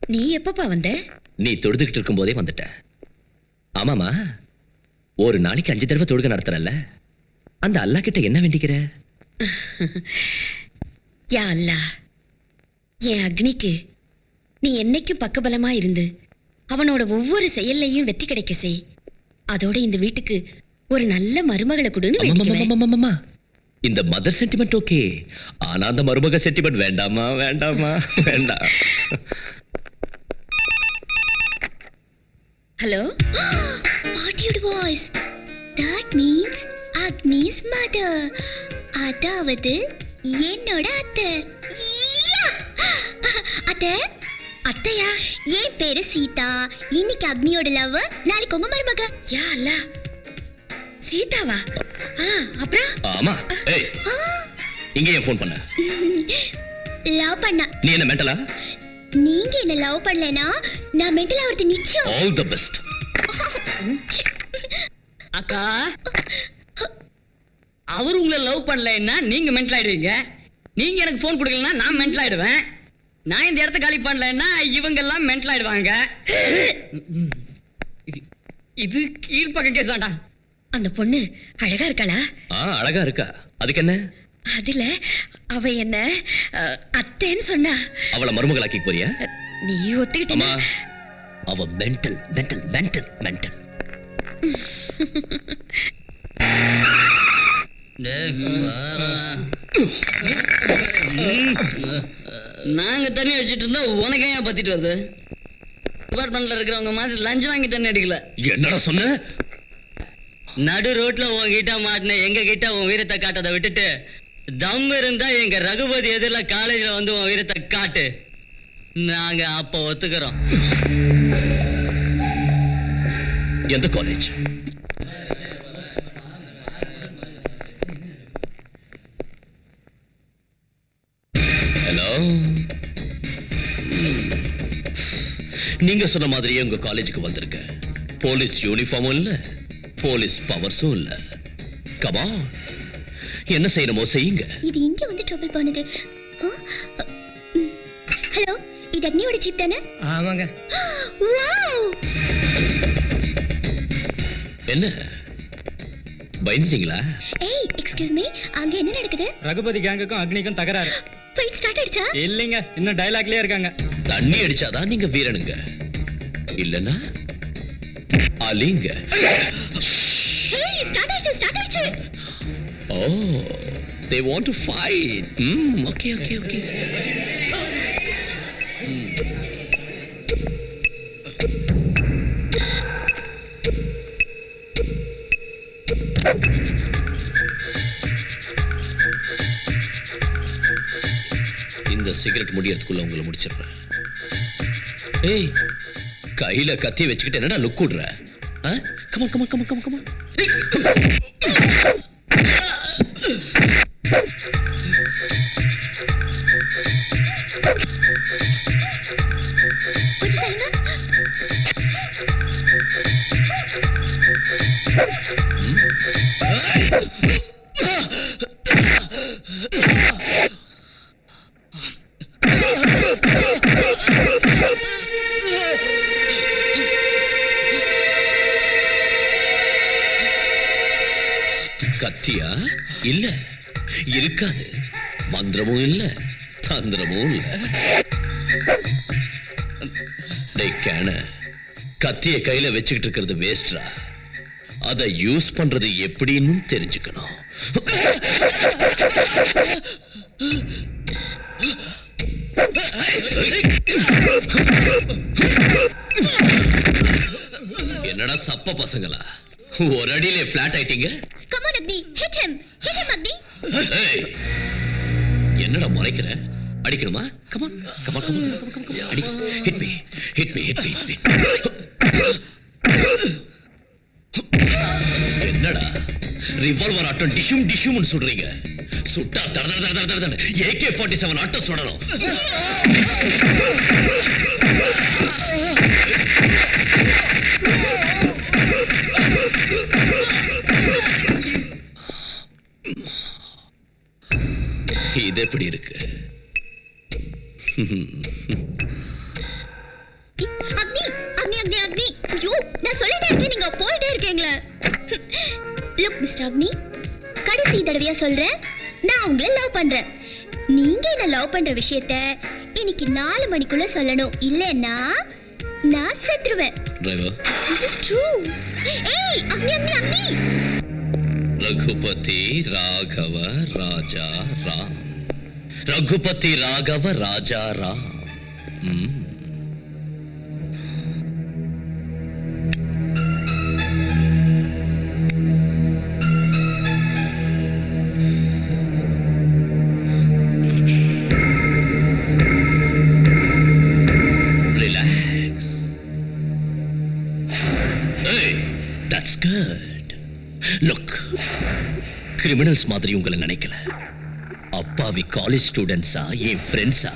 நீ எப்பப்பா வந்த? நீ தொழுதுகிட்டு இருக்கும் போதே வந்துட்ட. ஆமாமா ஒரு நாளைக்கு அஞ்சு தடவை தொழுகை நடத்துறல்ல. அந்த அல்லா கிட்ட என்ன வேண்டிக்கிற? யா அல்லா என் அக்னிக்கு நீ என்னைக்கும் பக்கபலமா இருந்து அவனோட ஒவ்வொரு செயல்லையும் வெற்றி கிடைக்க செய். அதோட இந்த வீட்டுக்கு ஒரு நல்ல மருமகளை கொடுன்னு அம்மம்மம்மம்மம்மம்மா. இந்த மதர் சென்டிமெண்ட் ஓகே ஆனா அந்த மருமக சென்டிமெண்ட் வேண்டாமா வேண்டாமா வேண்டாம். Hello what voice that means Agnes mother அதாவது என்னோட அத்தை. அத்தை அத்தையா? என் பேரு சீதா. இன்னைக்கு அக்னியோட லவ் நாளைக்கு உங்க மருமக. யா அல்லா சீதாவா? ஆ அப்புறம்? ஆமா. ஏய் இங்க ஏன் ஃபோன் பண்ண? லவ் பண்ணா. நீ என்ன மென்டலா நீங்க என்ன லவ் பண்ணலனா நான் மென்டல் ஆவறது நிச்சயம். ஆல் தி பெஸ்ட் அக்கா அவர் உங்களை லவ் பண்ணலைன்னா நீங்க மென்டல் ஆயிடுவீங்க. நீங்க எனக்கு ஃபோன் கொடுக்கலன்னா நான் மென்டல் ஆயிடுவேன். நான் இந்த இடத்த காலி பண்ணலைன்னா இவங்க எல்லாம் மென்டல் ஆயிடுவாங்க இது- இது கீழ்ப்பக்க கேசாண்டா அந்த பொண்ணு அழகா இருக்காளா? ஆ அழகா இருக்கா. அதுக்கு என்ன அதுல அவ என்ன அத்தைன்னு சொன்னா. அவளை மருமகளாக்கி போறியா? நீ அம்மா ஒத்துக்கிட்டா அவ மென்டல் மென்டல் மென்டல் மென்டல் நாங்க தண்ணி அடிச்சிட்டு இருந்தா உனக்கு ஏன் பத்திட்டு வருது? டிபார்ட்மெண்ட்ல இருக்கிறவங்க மாதிரி லஞ்சம் வாங்கி தண்ணி அடிக்கல. என்னடா சொன்ன? நடு ரோட்ல உன்கிட்ட மாட்டின எங்க கிட்ட உன் வீரத்தை காட்டதை விட்டுட்டு தம் இருந்தா எங்க ரகுபதி எதிரில் காலேஜ்ல வந்து உன் வீரத்தை காட்டு. நாங்க அப்ப ஒத்துக்கிறோம். எந்த காலேஜ் ஹலோ நீங்க சொன்ன மாதிரியே உங்க காலேஜுக்கு வந்திருக்கேன் போலீஸ் யூனிஃபார்மும் இல்ல? போலீஸ் பவர்ஸும் இல்ல. கமா என்ன செய்யணுமோ செய்யுங்க. இது இங்க வந்து ட்ரபிள் பண்ணுது. ஹலோ இது அக்னியோட ஜீப் தானே? ஆமாங்க. வாவ் என்ன? பயந்துட்டீங்களா? ஏய் எக்ஸ்கியூஸ் மீ அங்க என்ன நடக்குது? ரகுபதி கேங்குக்கும் அக்னிக்கும் தகராறு. ஃபைட் ஸ்டார்ட் ஆயிடுச்சா? இல்லைங்க இன்னும் டைலாக்லயே இருக்காங்க. தண்ணி அடிச்சாதான் நீங்க வீரனுங்க. இல்லனா அலிங்க. ஓ they want to fight hmm okay okay okay இந்த சிகரெட் முடியறதுக்குள்ள உங்களை முடிச்சிடுறேன். ஏய் கையில கத்தி வச்சுக்கிட்டு என்னடா லுக் விடுற? கமா கமா கமா கமா கமா கத்தியா? இல்ல. இருக்காது. மந்திரமும் இல்ல. தந்திரமும் இல்ல. கேன. கத்திய கையில வச்சுக்கிட்டு இருக்கிறது வேஸ்ட்ரா அதை யூஸ் பண்றது எப்படின்னு தெரிஞ்சுக்கணும். என்னடா சப்ப பசங்களா? ஒரு அடியிலே பிளாட் ஆயிட்டீங்க come on Agni hit him hit him Agni ஏய், என்னடா முறைக்கிற? அடிக்கணுமா? Come on come on come on அடி hit me hit me hit me என்னடா? ரிவால்வர் ஆட்டம் டிஷும் டிஷும்னு சொல்றீங்க. சுட்டா தட தட தட தட தட ஏகே ஃபார்ட்டி செவன் ஆட்டம் சுடணும். இது எப்படி இருக்கு? அக்னி அக்னி அக்னி அக்னி. ஐயோ நான் சொல்லிட்டே இருக்கேன் நீங்க போயிட்டே இருக்கீங்களே. லுக் மிஸ்டர் அக்னி கடைசி தடவையா சொல்றேன். நான் உங்களை லவ் பண்றேன். நீங்க என்ன லவ் பண்ற விஷயத்த இன்னைக்கு நாலு மணிக்குள்ள சொல்லணும். இல்லன்னா நான் செத்துருவேன். டிரைவர் திஸ் இஸ் ட்ரூ ஏய் அக்னி அக்னி அக்னி. ரகுபதி ராகவ ராஜா ராம். ரகுபதி ராகவ ராஜா ராம் ம். Relax. Hey, that's good. Look, criminals மாதிரி உங்களை நினைக்கல அப்பாவி காலேஜ் ஸ்டூடெண்ட்ஸா என் ஃப்ரெண்ட்ஸா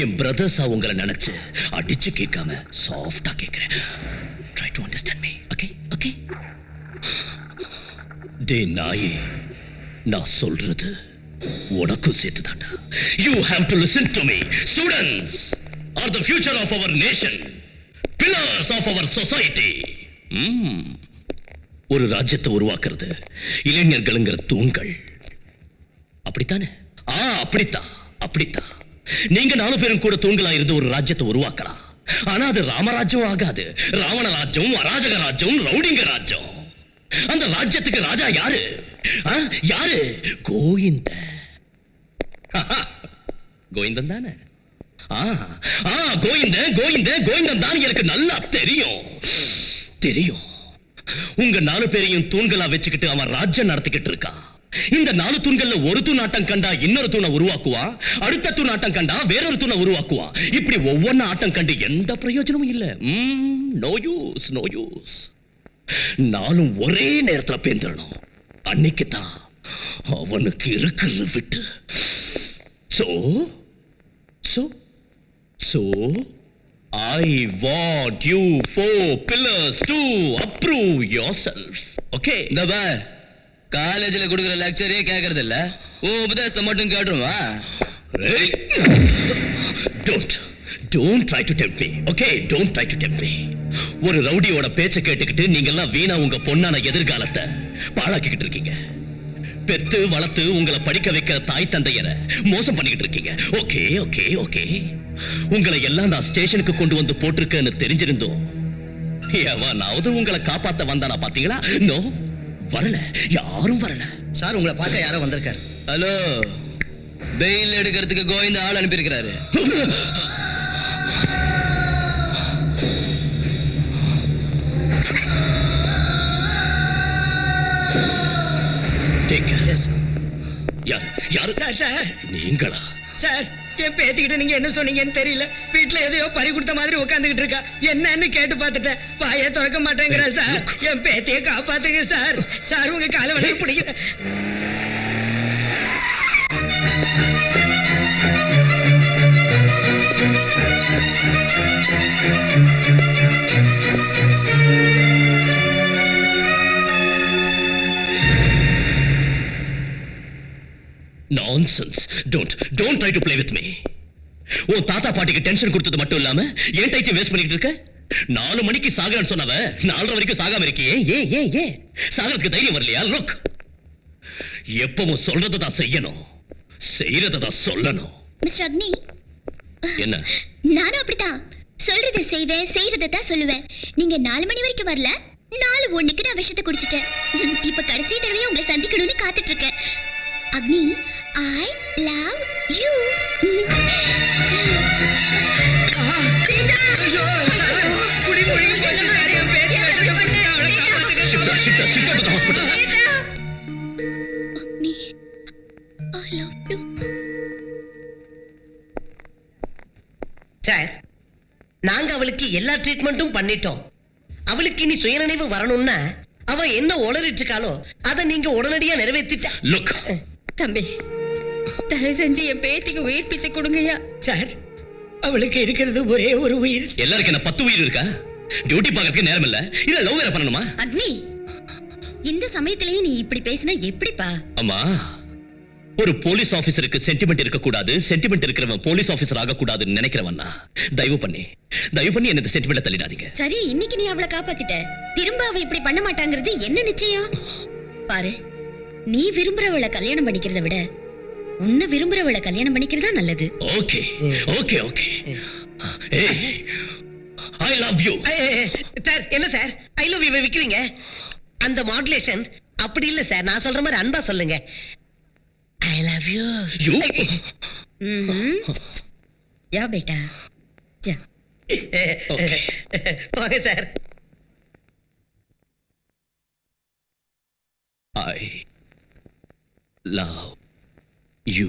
என் பிரதர்ஸா உங்களை நினைச்சு அடிச்சு கேட்காம சாஃப்டா கேட்கிறேன். Try to understand me okay okay டே நாயே நான் சொல்றது உனக்கும் சேர்த்து தாண்டா you have to listen to me students are the future of our nation pillars of our society ஒரு ராஜ்யத்தை உருவாக்குறது இளைஞர்களுங்கிற தூண்கள். அப்படித்தானே? ஆ அப்படித்தான் அப்படித்தான். நீங்க நாலு பேரும் கூட தூண்களா இருந்து ஒரு ராஜ்யத்தை உருவாக்கலாம். ஆனா அது ராமராஜ்யம் ஆகாது. ராவண ராஜ்யம் அராஜக ராஜ்யம் ரவுடிங்க ராஜ்யம். அந்த ராஜ்யத்துக்கு ராஜா யாரு? ஆ, யாரு? கோவிந்த கோவிந்தன் தானே? ஆ ஆ கோவிந்த கோவிந்த கோவிந்தன் தான் எனக்கு நல்லா தெரியும். தெரியும். உங்க நாலு பேரையும் தூண்களா வச்சுக்கிட்டு அவன் ராஜ்யம் நடத்திக்கிட்டு இருக்கான். இந்த நாலு தூண்கள்ல ஒரு தூண் ஆட்டம் கண்டா இன்னொரு தூணை உருவாக்குவா? அடுத்த தூண் ஆட்டம் கண்டா வேறொரு தூணை உருவாக்குவா? இப்படி ஒவ்வொன்னு ஆட்டம் கண்டு எந்த பிரயோஜனமும் இல்ல. நோ யூஸ் நோ யூஸ் நானும் ஒரே நேரத்துல பேந்திரணும். அன்னைக்கு தான் அவனுக்கு இருக்கிறது விட்டு. So so so I what you four pillars to approve yourself okay இந்த வேர் காலேஜ்ல கொடுக்குற லெக்சரே கேட்கறது இல்ல ஓ உபதேசத்தை மட்டும் கேட்டுருவா? Don't don't try to tempt me okay don't try to tempt me ஒரு ரவுடியோட பேச்சை கேட்டுக்கிட்டு நீங்கெல்லாம் வீணா உங்க பொண்ணான எதிர்காலத்தை பாழாக்கிக்கிட்டு இருக்கீங்க. பெத்து வளர்த்து உங்களை படிக்க வைக்கிற தாய் தந்தையரை மோசம் பண்ணிக்கிட்டு இருக்கீங்க. ஓகே ஓகே ஓகே உங்களை எல்லாம் நான் ஸ்டேஷனுக்கு கொண்டு வந்து போட்டிருக்கேன்னு தெரிஞ்சிருந்தோம். எவனாவது உங்களை காப்பாத்த வந்தானா பாத்தீங்களா? நோ வரல. யாரும் வரல. சார் உங்களை பார்க்க யாரோ வந்திருக்காரு. ஹலோ. பெயில் எடுக்கிறதுக்கு கோவிந்த ஆள் அனுப்பியிருக்கிறாரு. யாரு யாரு? Sir sir. நீங்களா? சார். என் பேத்திக்கிட்ட நீங்க என்ன சொன்னீங்கன்னு தெரியல. வீட்டுல எதையோ பறி கொடுத்த மாதிரி உட்காந்துக்கிட்டு இருக்கா. என்னன்னு கேட்டு பார்த்துட்டேன். வாயை திறக்க மாட்டேங்கிறா சார். என் பேத்தியை காப்பாத்துங்க சார். சார் உங்க கால வலைய பிடிக்கிறேன். Nonsense don't don't try to play with me உன் தாத்தா பாட்டிக்கு டென்ஷன் கொடுத்தது மட்டும் இல்லாம ஏன் டைத்தையும் வேஸ்ட் பண்ணிட்டு இருக்க? நாலு மணிக்கு சாகரன்னு சொன்னவ நாலரை வரைக்கும் சாகாம இருக்கியே? ஏன் ஏன் ஏன்? சாகறதுக்கு தைரியம் வரலையா? லுக் எப்பவும் சொல்றதை தான் செய்யணும். செய்யறதை தான் சொல்லணும். மிஸ்டர் அக்னி. என்ன? நானும் அப்படித்தான். சொல்றத செய்வேன் செய்யறத தான் சொல்லுவேன். நீங்க நாலு மணி வரைக்கும் வரல. நாலு ஒண்ணுக்கு நான் விஷத்தை குடிச்சிட்டேன். இப்ப கடைசி தடவையா உங்களை சந்திக்கணும்னு காத்துட்டு இருக்கேன். அக்னி ஐ லவ் யூ சார் நாங்க அவளுக்கு எல்லா ட்ரீட்மெண்ட்டும் பண்ணிட்டோம். அவளுக்கு இனி சுயநினைவு வரணும்னா அவ என்ன உளறிட்டு இருக்காளோ அதை நீங்க உடனடியா நிறைவேற்றிட்டா Look, தம்பி தயவு செஞ்சு என் பேத்திக்கு உயிர் பிச்சை கொடுங்கய்யா. சார் அவளுக்கு இருக்கிறது ஒரே ஒரு உயிர். எல்லாருக்கும் என்ன பத்து உயிர் இருக்கா? டியூட்டி பார்க்கறதுக்கு நேரம் இல்ல இல்ல லவ் வேற பண்ணணுமா? அக்னி இந்த சமயத்திலேயே நீ இப்படி பேசினா எப்படிப்பா? அம்மா ஒரு போலீஸ் ஆபீசருக்கு சென்டிமெண்ட் இருக்கக்கூடாது சென்டிமெண்ட் இருக்கிறவன் போலீஸ் ஆபீசர் ஆகக்கூடாதுன்னு நினைக்கிறவன்னா தயவு பண்ணி தயவு பண்ணி என்ன சென்டிமெண்ட்ல தள்ளிடாதீங்க. சரி இன்னைக்கு நீ அவளை காப்பாத்திட்ட. திரும்ப அவ இப்படி பண்ண மாட்டாங்கிறது என்ன நிச்சயம்? பாரு நீ விரும்புறவளை கல்யாணம் பண்ணிக்கிறத விட உன்னை விரும்புறவளை கல்யாணம் பண்ணிக்கிறதா நல்லது. Okay. Okay okay. I love you sir என்ன சார்? ஐ லவ் யூ விக்கிறீங்க? அந்த மாடுலேஷன் அப்படி இல்ல சார். நான் சொல்ற மாதிரி அன்பா சொல்லுங்க. ஐ லவ் யூ யூ ம்ஹும். ஜா பேட்டா. ஜா. ஓகே. போங்க சார். I love you